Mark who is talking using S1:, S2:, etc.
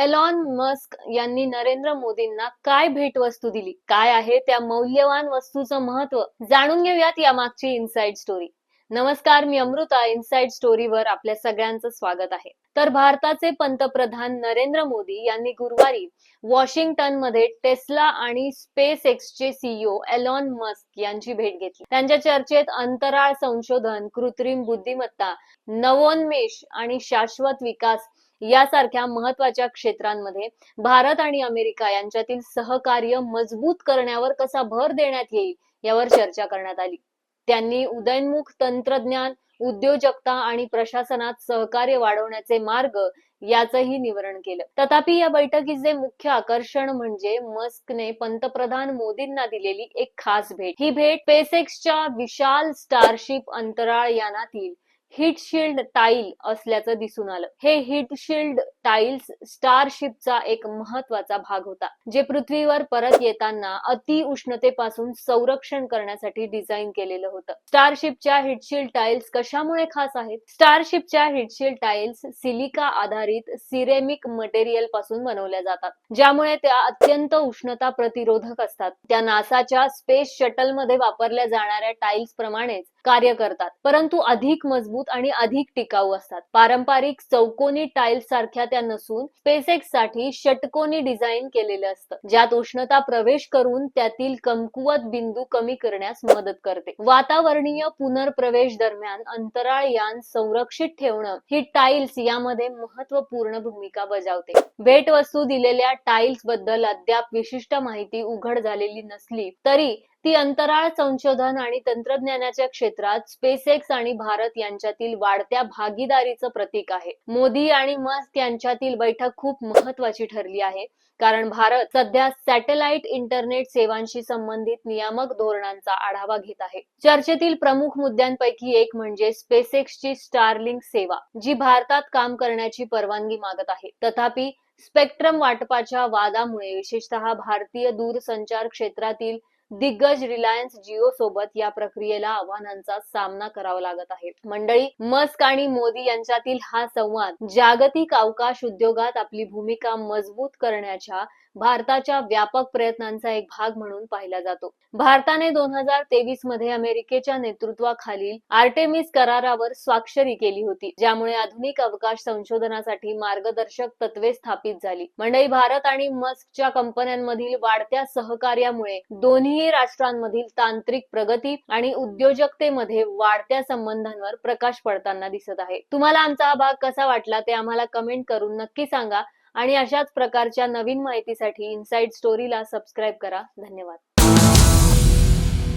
S1: Elon Musk यांनी नरेंद्र मोदींना काय भेटवस्तू दिली? काय आहे त्या मौल्यवान वस्तूचं महत्त्व जाणून घेऊयात या मागची इनसाइड स्टोरी नमस्कार मी अमृता. इनसाइड स्टोरीवर आपल्या सगळ्यांचं स्वागत आहे. तर भारताचे पंतप्रधान नरेंद्र मोदी यांनी गुरुवारी वॉशिंग्टनमध्ये टेस्ला आणि स्पेस एक्सचे सीईओ एलॉन मस्क यांची भेट घेतली. त्यांच्या चर्चेत अंतराळ संशोधन कृत्रिम बुद्धिमत्ता नवोन्मेष आणि शाश्वत विकास यासारख्या महत्त्वाच्या क्षेत्रांमध्ये भारत आणि अमेरिका यांच्यातील सहकार्य मजबूत करण्यावर कसा भर देण्यात येईल यावर चर्चा करण्यात आली. त्यांनी उदयनमुख तंत्रज्ञान उद्योजकता आणि प्रशासनात सहकार्य वाढवण्याचे मार्ग याचंही निवरण केलं. तथापि या बैठकीचे मुख्य आकर्षण म्हणजे मस्कने पंतप्रधान मोदींना दिलेली एक खास भेट. ही भेट पेसेक्सच्या विशाल स्टारशिप अंतराळ यानातील हिटशिल्ड टाईल असल्याचं दिसून आलं. हे हिटशिल्ड टाईल्स स्टारशिपचा एक महत्त्वाचा भाग होता जे पृथ्वीवर परत येताना अति उष्णतेपासून संरक्षण करण्यासाठी डिझाईन केलेलं होतं. स्टारशिपच्या हिटशील टाईल्स कशामुळे खास आहेत? स्टारशिपच्या हिटशील टाईल्स सिलिका आधारित सिरेमिक मटेरियलपासून बनवल्या जातात ज्यामुळे त्या अत्यंत उष्णता प्रतिरोधक असतात. त्या नासाच्या स्पेस शटलमध्ये वापरल्या जाणाऱ्या टाईल्स प्रमाणेच कार्य करतात परंतु अधिक मजबूत आणि अधिक टिकाऊ असतात. पारंपरिक चौकोनी टाईल्स सारख्या त्या नसून स्पेसएक्ससाठी षटकोनी डिझाईन केलेलं असतं. ज्यात उष्णता प्रवेश करून त्यातील कमकुवत बिंदू कमी करण्यास मदत करते. वातावरणीय पुनर्प्रवेश दरम्यान अंतराळ यान संरक्षित ठेवणं ही टाइल्स यामध्ये महत्त्वपूर्ण भूमिका बजावते. भेटवस्तू दिलेल्या टाइल्सबद्दल अद्याप विशिष्ट माहिती उघड झालेली नसली तरी ती अंतराळ संशोधन आणि तंत्रज्ञानाच्या क्षेत्रात स्पेसएक्स आणि भारत यांच्यातील वाढत्या भागीदारीचं प्रतीक आहे. मोदी आणि मस्क यांच्यातील बैठक खूप महत्वाची ठरली आहे कारण भारत सध्या सॅटेलाइट इंटरनेट सेवांशी संबंधित नियामक धोरणांचा आढावा घेत आहे. चर्चेतील प्रमुख मुद्द्यांपैकी एक म्हणजे स्पेसएक्सची स्टारलिंक सेवा जी भारतात काम करण्याची परवानगी मागत आहे. तथापि स्पेक्ट्रम वाटपाच्या वादामुळे विशेषतः भारतीय दूरसंचार क्षेत्रातील दिग्गज रिलायन्स जिओ सोबत या प्रक्रियेला आव्हानांचा सामना करावा लागत आहे. मंडळी मस्क आणि मोदी यांच्यातील हा संवाद जागतिक अवकाश उद्योगात आपली भूमिका मजबूत करण्याच्या भारताच्या व्यापक प्रयत्नांचा एक भाग म्हणून पाहिला जातो. भारताने दोन हजार तेवीसमध्ये अमेरिकेच्या नेतृत्वाखालील आर्टेमिस करारावर स्वाक्षरी केली होती ज्यामुळे आधुनिक अवकाश संशोधनासाठी मार्गदर्शक तत्वे स्थापित झाली. मंडळी भारत आणि मस्कच्या कंपन्यांमधील वाढत्या सहकार्यामुळे दोन्ही दोन्ही राष्ट्रांमधील तांत्रिक प्रगती आणि उद्योजकतेमध्ये वाढत्या संबंधांवर प्रकाश पडताना दिसत आहे. तुम्हाला आमचा हा भाग कसा वाटला ते आम्हाला कमेंट करून नक्की सांगा आणि अशाच प्रकारच्या नवीन माहितीसाठी इनसाइड स्टोरीला सबस्क्राईब करा. धन्यवाद.